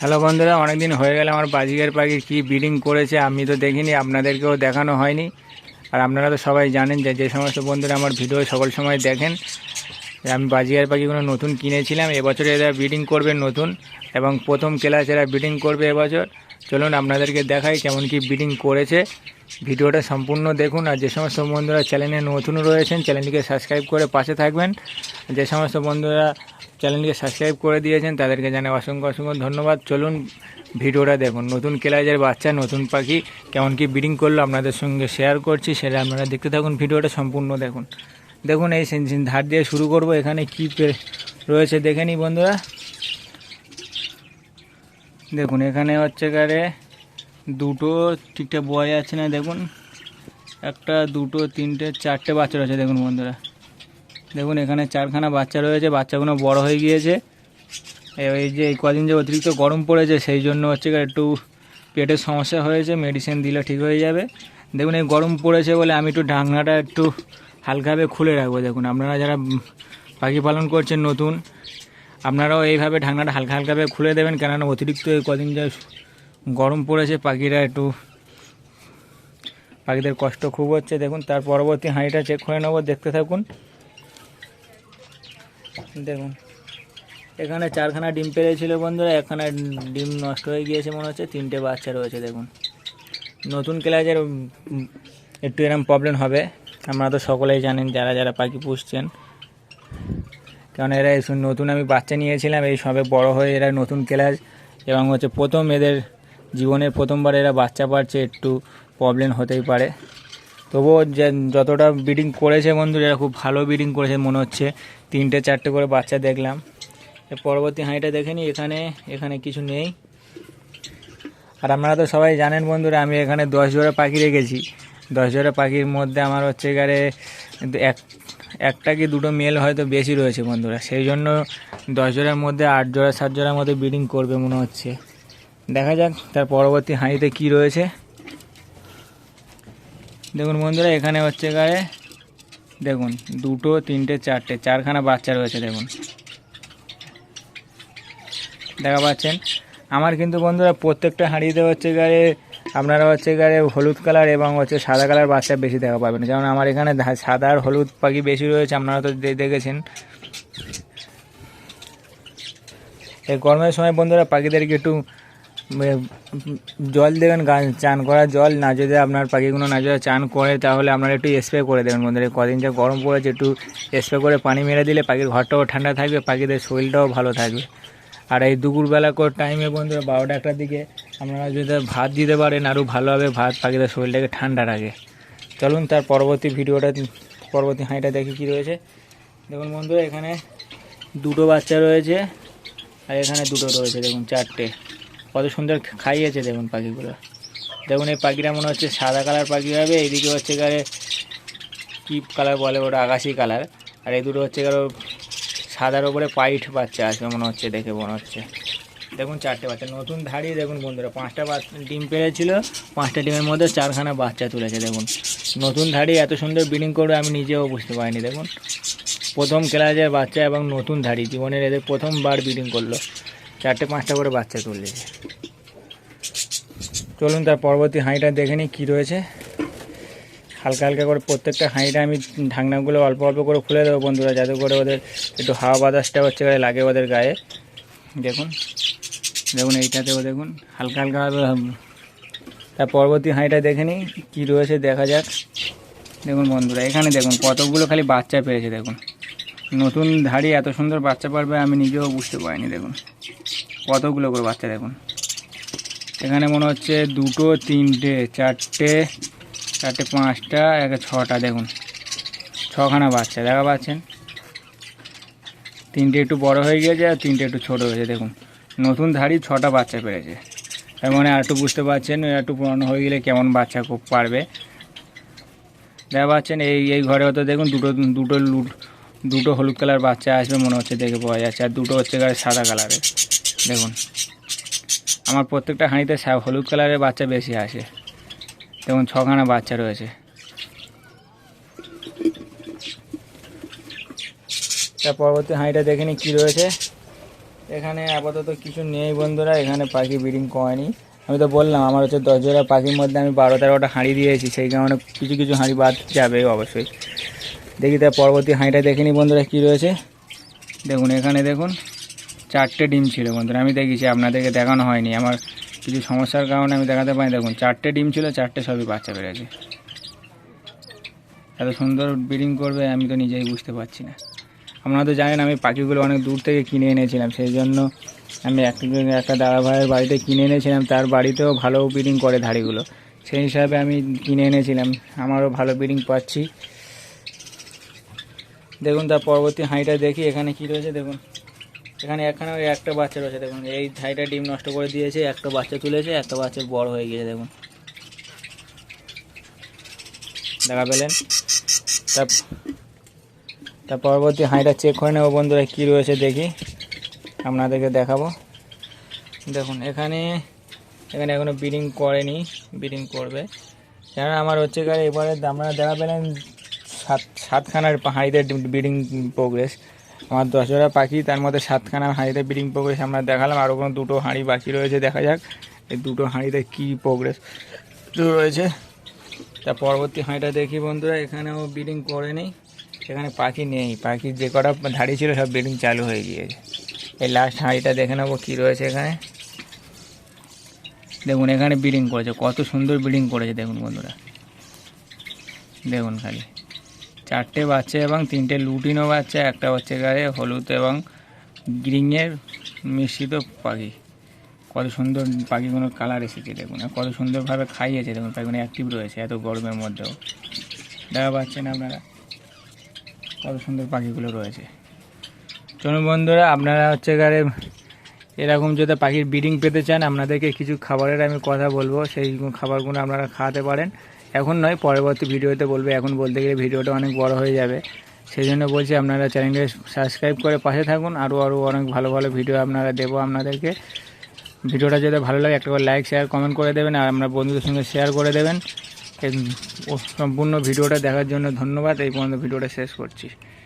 Hello বন্ধুরা, অনেকদিন হয়ে গেল আমার বাজিগার পাখি কি ব্রিডিং করেছে, আমি তো দেখিনি, আপনাদেরকেও দেখানো হয়নি। আর আপনারা তো সবাই জানেন যে যে সমস্ত বন্ধুরা আমার ভিডিও সকল সময় দেখেন আমি বাজিগার পাখিগুলো নতুন কিনেছিলাম, এবছর এরা ব্রিডিং করবে নতুন, এবং প্রথম ক্লাস এরা ব্রিডিং করবে এবছর। চলুন আপনাদেরকে দেখাই কেমন কি ব্রিডিং করেছে। ভিডিওটা সম্পূর্ণ দেখুন আর যে সমস্ত বন্ধুরা চ্যানেলে নতুন রয়েছেন চ্যানেলটিকে সাবস্ক্রাইব করে পাশে থাকবেন। যে সমস্ত বন্ধুরা চ্যানেলটিকে সাবস্ক্রাইব করে দিয়েছেন, তাদেরকে জানাই অসংখ্য অসংখ্য ধন্যবাদ। চলুন ভিডিওটা দেখুন। নতুন কেলাজের বাচ্চা, নতুন পাখি, কেমন কি ব্রিডিং করল আপনাদের সঙ্গে শেয়ার করছি, সেটা আপনারা দেখতে থাকুন, ভিডিওটা সম্পূর্ণ দেখুন। দেখুন এই ধার দিয়ে শুরু করব। এখানে কি রয়েছে দেখে নিই বন্ধুরা। দেখুন, এখানে হচ্ছে গারে দুটো ঠিকঠাক বোয়া যাচ্ছে না, দেখুন। একটা, দুটো, তিনটে, চারটে বাচ্চা রয়েছে, দেখুন বন্ধুরা। দেখুন, এখানে চারখানা বাচ্চা রয়েছে, বাচ্চাগুলো বড় হয়ে গিয়েছে। এই যে এই কদিন যে অতিরিক্ত গরম পড়েছে, সেই জন্য হচ্ছে একটু পেটের সমস্যা হয়েছে মেডিসিন দিলে ঠিক হয়ে যাবে। দেখুন, এই গরম পড়েছে বলে আমি একটু ঢাকনাটা একটু হালকাভাবে খুলে রাখব, দেখুন। আপনারা যারা পাখি পালন করছেন, নতুন আপনারাও এইভাবে ঢাকনাটা হালকা হালকাভাবে খুলে দেবেন, কেননা অতিরিক্ত এই কদিন যে গরম পড়েছে, পাখিরা একটু পাখিদের কষ্ট খুব হচ্ছে। দেখুন, তার পরবর্তী হাঁড়িটা চেক করে নেব, দেখতে থাকুন। দেখুন, এখানে চারখানা ডিম পেরেছিল বন্ধুরা, একখানা ডিম নষ্ট হয়ে গিয়েছে মনে হচ্ছে, তিনটে বাচ্চা রয়েছে, দেখুন। নতুন ক্লাসের একটু এরকম প্রবলেম হবে। আপনারা তো সকলেই জানেন, যারা যারা পাখি পুষছেন। কারণ এরা নতুন আমি বাচ্চা নিয়েছিলাম, এই সবে বড় হয়ে এরা নতুন ক্লাস এবং হচ্ছে প্রথম এদের জীবনে প্রথমবার এরা বাচ্চা পাচ্ছে, একটু প্রবলেম হতেই পারে। তবুও যে যতটা ব্রিডিং করেছে বন্ধুরা, এরা খুব ভালো ব্রিডিং করেছে মনে হচ্ছে। তিনটে চারটে করে বাচ্চা দেখলাম। পরবর্তী হাঁড়িটা দেখে নিই, এখানে এখানে কিছু নেই। আর আপনারা তো সবাই জানেন বন্ধুরা, আমি এখানে দশ জোড়া পাখি রেখেছি। দশ জোড়া পাখির মধ্যে আমার হচ্ছে এখানে এক একটা কি দুটো মেল হয়তো বেশি রয়েছে বন্ধুরা, সেই জন্য দশ জোড়ার মধ্যে আট জোড়া, সাত জোড়ার মধ্যে ব্রিডিং করবে মনে হচ্ছে। দেখা যাক তার পরবর্তী হাঁড়িতে কি রয়েছে। দেখুন বন্ধুরা, এখানে হচ্ছে গায়ে, দেখুন, দুটো, তিনটে, চারটে, চারখানা বাচ্চা রয়েছে, দেখুন। দেখা পাচ্ছেন? আমার কিন্তু বন্ধুরা প্রত্যেকটা হাঁড়িতে হচ্ছে গায়ে আপনারা হচ্ছে এখানে হলুদ কালার এবং হচ্ছে সাদা কালার বাচ্চা বেশি দেখা পাবেন। যেমন আমার এখানে সাদা আর হলুদ পাখি বেশি রয়েছে, আপনারা তো দেখেছেন। এই গরমের সময় বন্ধুরা পাখিদেরকে একটু জল দেবেন চান করা জল। না যদি আপনার পাখিগুলো না যদি চান করে, তাহলে আপনারা একটু স্প্রে করে দেবেন বন্ধুরা। কদিন যা গরম পড়েছে, একটু স্প্রে করে পানি মেরে দিলে পাখির ঘরটাও ঠান্ডা থাকবে, পাখিদের শরীরটাও ভালো থাকবে। আর এই দুপুরবেলা করে টাইমে বন্ধুরা বারোটা একটার দিকে আপনারা যদি ভাত দিতে পারেন আরও ভালোভাবে ভাত পাখিদের শরীরটাকে ঠান্ডা রাখে। চলুন তার পরবর্তী ভিডিওটা, পরবর্তী হাঁড়িটা দেখি কী রয়েছে। দেখুন বন্ধুরা এখানে দুটো বাচ্চা রয়েছে, আর এখানে দুটো রয়েছে, দেখুন চারটে। কত সুন্দর খাইয়েছে দেখুন পাখিগুলো। দেখুন এই পাখিটা মনে হচ্ছে সাদা কালার পাখি হবে এইদিকে হচ্ছে গায়ে কী কালার বলে ওটা আকাশি কালার, আর এই দুটো হচ্ছে কারও সাদার ওপরে পাইট বাচ্চা আসবে মনে হচ্ছে, দেখে মনে হচ্ছে। দেখুন চারটে বাচ্চা, নতুন ধাড়ি, দেখুন বন্ধুরা, পাঁচটা ডিম পেরেছিল, পাঁচটা ডিমের মধ্যে চারখানা বাচ্চা তুলেছে, দেখুন। নতুন ধাড়ি, এত সুন্দর ব্রিডিং করবে আমি নিজেও বুঝতে পারিনি, দেখুন। প্রথম ক্লাসের বাচ্চা এবং নতুন ধাড়ি, জীবনের এদের প্রথমবার ব্রিডিং করল। চারটে, পাঁচটা করে বাচ্চা তুলেছে। চলুন তার পরবর্তী হাঁড়িটা দেখে নিই কী রয়েছে। হালকা হালকা করে প্রত্যেকটা হাঁড়িটা আমি ঢাকনাগুলো অল্প অল্প করে খুলে দেবো বন্ধুরা, যাতে করে ওদের একটু হাওয়া বাতাসটা হচ্ছে গায়ে লাগে ওদের গায়ে। দেখুন। দেখুন এইটাতেও দেখুন, হালকা হালকাভাবে তার পরবর্তী হাঁড়িটা দেখে নিই, কী রয়েছে দেখা যাক। দেখুন বন্ধুরা, এখানে দেখুন কতগুলো খালি বাচ্চা পেয়েছে, দেখুন। নতুন ধাড়ি এত সুন্দর বাচ্চা পারবে, আমি নিজেও বুঝতে পারিনি, দেখুন। কতগুলো করে বাচ্চা, দেখুন। এখানে মনে হচ্ছে দুটো, তিনটে, চারটে চারটে, পাঁচটা, এক ছটা, দেখুন। ছখানা বাচ্চা, দেখা পাচ্ছেন? তিনটে একটু বড় হয়ে গিয়েছে আর তিনটে একটু ছোট হয়েছে, দেখুন। নতুন ধাড়ি ছটা বাচ্চা পেরেছে। তার মানে আর একটু বুঝতে পারছেন একটু পুরনো হয়ে গেলে কেমন বাচ্চা পারবে। দেখা পাচ্ছেন এই এই ঘরে হয়তো দেখুন দুটো দুটো লুট, দুটো হলুদ কালার বাচ্চা আসবে মনে হচ্ছে দেখে পাওয়া যাচ্ছে, আর দুটো হচ্ছে সাদা কালারের। দেখুন। আমার প্রত্যেকটা হাঁড়িতে হলুদ কালারের বাচ্চা বেশি আসে। দেখুন ছখানা বাচ্চা রয়েছে। তার পরবর্তী হাঁড়িটা দেখে নিই কী রয়েছে। এখানে আপাতত কিছু নেই বন্ধুরা, এখানে পাখি ব্রিডিং করেনি। আমি তো বললাম, আমার হচ্ছে দশ জোড়া পাখির মধ্যে আমি বারো তেরোটা হাঁড়ি দিয়েছি, সেই কারণে কিছু কিছু হাঁড়ি বাদ যাবে অবশ্যই। দেখি তার পরবর্তী হাঁড়িটা দেখে নিই বন্ধুরা, কী রয়েছে। দেখুন, এখানে দেখুন, চারটে ডিম ছিল বন্ধুরা, আমি দেখেছি আপনাদেরকে দেখানো হয়নি। আমার কিছু সমস্যার কারণে আমি দেখাতে পারি দেখুন, চারটে ডিম ছিল, চারটে সবই বাচ্চা বেড়েছে। এত সুন্দর ব্রিডিং করবে, আমি তো নিজেই বুঝতে পারছি না। আপনারা তো জানেন আমি পাখিগুলো অনেক দূর থেকে কিনে এনেছিলাম, সেই জন্য আমি একটা একটা দাদা ভাইয়ের বাড়িতে কিনে এনেছিলাম, তার বাড়িতেও ভালো ব্রিডিং করে ধাড়িগুলো। সেই হিসাবে আমি কিনে এনেছিলাম, আমারও ভালো ব্রিডিং পাচ্ছি। দেখুন তার পরবর্তী হাঁড়িটা দেখি, এখানে কি রয়েছে দেখুন। এখানে এখানে একটা বাচ্চা রয়েছে, দেখুন। এই হাঁড়িটা ডিম নষ্ট করে দিয়েছে, একটা বাচ্চা তুলেছে, একটা বাচ্চা বড় হয়ে গিয়েছে দেখুন। দেখা পেলেন? তার তার পরবর্তী হাঁড়িটা চেক করে নেব বন্ধুরা কী রয়েছে দেখি। আপনাদেরকে দেখাবো। দেখুন, এখানে এখানে এখনও ব্রিডিং করেনি ব্রিডিং করবে। কেননা আমার হচ্ছে গিয়ে এবারে আপনারা দেখা পেলেন সাত, সাতখানার হাঁড়িতে ব্রিডিং প্রোগ্রেস আমার দশ পাখি, তার মধ্যে সাতখানা হাঁড়িতে ব্রিডিং প্রোগ্রেস আমরা দেখালাম। আরও কোনো দুটো হাঁড়ি বাকি রয়েছে, দেখা যাক এই দুটো হাঁড়িতে কী প্রোগ্রেস রয়েছে। তা পরবর্তী হাঁড়িটা দেখি বন্ধুরা, এখানেও ব্রিডিং করেনি। এখানে পাখি নেই। পাখির যে কটা ধাড়ি ছিল সব ব্রিডিং চালু হয়ে গিয়েছে। এই লাস্ট হাঁড়িটা দেখে নেব কী রয়েছে এখানে। দেখুন, এখানে ব্রিডিং করেছে। কত সুন্দর ব্রিডিং করেছে, দেখুন বন্ধুরা। দেখুন খালি। চারটে বাচ্চা এবং তিনটে লুটিনও বাচ্চা, একটা হচ্ছে গায়ে হলুদ এবং গ্রিংয়ের মিশ্রিত পাখি। কত সুন্দর পাখিগুলোর কালার এসেছে, দেখুন। কত সুন্দরভাবে খাইয়েছে, দেখুন। পাখিগুলো অ্যাক্টিভ রয়েছে এত গরমের মধ্যেও। দেখা পাচ্ছেন আপনারা। কত সুন্দর পাখিগুলো রয়েছে। চলুন বন্ধুরা আপনারা হচ্ছে গাড়ি এরকম যদি পাখির ব্রিডিং পেতে চান, আপনাদেরকে কিছু খাবারের আমি কথা বলব। সেই খাবারগুলো আপনারা খাওয়াতে পারেন। এখন নয়, পরবর্তী ভিডিওতে বলবে। এখন বলতে গেলে ভিডিওটা অনেক বড় হয়ে যাবে। সেই জন্য বলছি, আপনারা চ্যানেলকে সাবস্ক্রাইব করে পাশে থাকুন। আরও আরও অনেক ভালো ভালো ভিডিও আপনারা দেবো আপনাদেরকে। ভিডিওটা যদি ভালো লাগে, একটা করে লাইক, শেয়ার, কমেন্ট করে দেবেন। আর আপনার বন্ধুদের সঙ্গে শেয়ার করে দেবেন। সম্পূর্ণ ভিডিওটা দেখার জন্য ধন্যবাদ। এই পর্যন্ত ভিডিওটা শেষ করছি।